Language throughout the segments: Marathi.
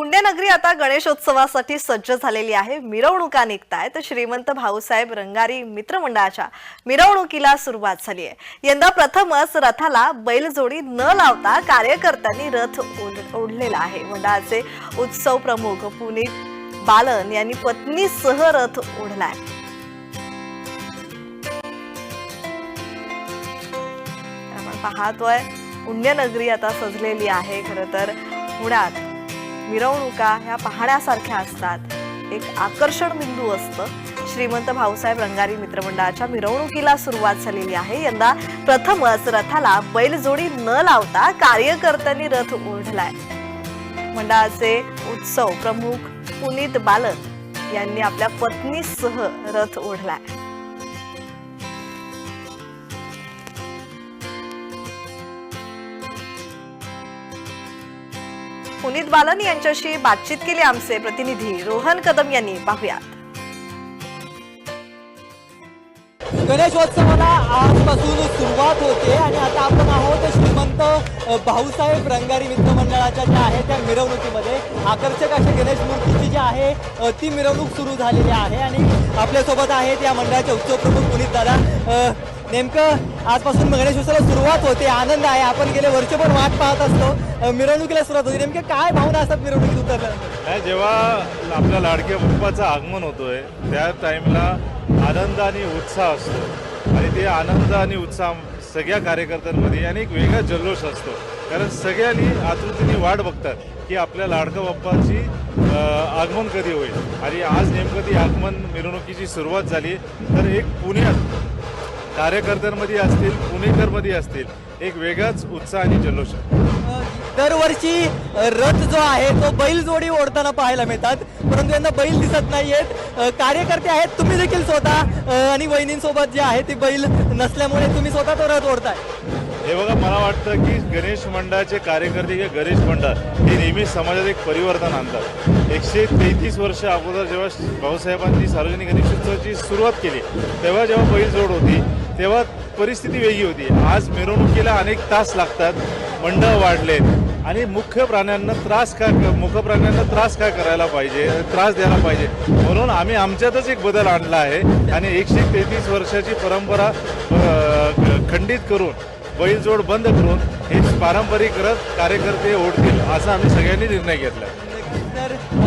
पुण्यनगरी आता गणेशोत्सवासाठी सज्ज झालेली आहे. मिरवणुका निघतायत. श्रीमंत भाऊसाहेब रंगारी मित्रमंडळाच्या मिरवणुकीला सुरुवात झाली आहे. यंदा प्रथमच रथाला बैलजोडी न लावता कार्यकर्त्यांनी रथ ओढ- ओढलेला आहे. मंडळाचे उत्सव प्रमुख पुनीत बालन यांनी पत्नीसह रथ ओढलाय. आपण पाहतोय पुण्यनगरी आता सजलेली आहे. खरं तर पुण्यात मिरवणुका ह्या पाहण्यासारख्या असतात. एक आकर्षण बिंदू असतं. श्रीमंत भाऊसाहेब रंगारी मित्रमंडळाच्या मिरवणुकीला सुरुवात झालेली आहे. यंदा प्रथमच रथाला बैलजोडी न लावता कार्यकर्त्यांनी रथ ओढलाय. मंडळाचे उत्सव प्रमुख पुनीत बालन यांनी आपल्या पत्नीसह रथ ओढलाय. पुनीत बालन यांच्याशी बातचीत केली आमचे प्रतिनिधी. रोहन कदम यांनी पाहुयात. गणेशोत्सवाला आजपासून सुरुवात होते आणि आता आपण आहोत श्रीमंत भाऊसाहेब रंगारी मित्रमंडळाच्या ज्या आहे त्या मिरवणुकीमध्ये. आकर्षक अशा गणेश मूर्तीची जी आहे ती मिरवणूक सुरू झालेली आहे आणि आपल्यासोबत आहेत या मंडळाचे उत्सव प्रमुख पुनीत दादा. नेमकं आजपासून गणेशोत्सवाला सुरुवात होते आनंद आहे. आपण गेले पण वाट पाहत असतो. मिरवणुकीला सुरुवात होती. नेमक्या काय भावना असतात मिरवणुकीत उतरल्यानंतर? नाही जेव्हा आपल्या लाडक्या बाप्पाचं आगमन होतोय त्या टाईमला आनंद आणि उत्साह असतो. आणि ते आनंद आणि उत्साह सगळ्या कार्यकर्त्यांमध्ये आणि एक वेगळा जल्लोष असतो. कारण सगळ्यांनी आतुरतेने वाट बघतात की आपल्या लाडका बाप्पाची आगमन कधी होईल. आणि आज नेमकं ती आगमन मिरवणुकीची सुरुवात झाली. तर एक पुण्यात कार्यकर्त्यांमध्ये असतील पुणेकरमध्ये असतील एक वेगळाच उत्साह आणि जल्लोष दरवर्षी रथ जो आहे तो बैल जोडी ओढताना पाहायला मिळतात. परंतु यंदा बैल दिसत नाहीयेत. कार्यकर्ते आहेत तुम्ही देखील स्वतः आणि वहिनींसोबत जे आहे ती बैल नसल्यामुळे तुम्ही स्वतः तो रथ ओढताय. हे बघा मला वाटतं की गणेश मंडळाचे कार्यकर्ते किंवा गणेश मंडळ हे नेहमी समाजात एक परिवर्तन आणतात. एकशे तेहतीस वर्ष अगोदर जेव्हा भाऊसाहेबांनी सार्वजनिक गणेशोत्सवाची सुरुवात केली तेव्हा जेव्हा बैलजोड होती तेव्हा परिस्थिती वेगळी होती. आज मिरवणुकीला अनेक तास लागतात मंडळ वाढलेत आणि मुख्य प्राण्यांना त्रास का मुख्य प्राण्यांना त्रास काय करायला पाहिजे त्रास द्यायला पाहिजे? म्हणून आम्ही आमच्यातच एक बदल आणला आहे आणि एकशे तेहतीस वर्षाची परंपरा खंडित करून बैलजोड बंद करून हे पारंपरिक रथ कार्यकर्ते ओढतील असा आम्ही सगळ्यांनी निर्णय घेतला. आहे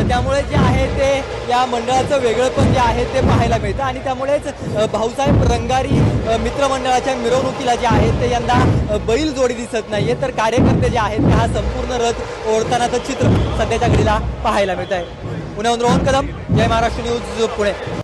त्यामुळे जे आहे ते या मंडळाचं वेगळंपण जे आहे ते पाहायला मिळतं. आणि त्यामुळेच भाऊसाहेब रंगारी मित्रमंडळाच्या मिरवणुकीला जे आहे ते यंदा बैल जोडी दिसत नाहीये. तर कार्यकर्ते जे आहेत ते हा संपूर्ण रथ ओढतानाचं चित्र सध्याच्या घडीला पाहायला मिळत आहे पुण्याहून रोहन कदम जय महाराष्ट्र न्यूज पुणे.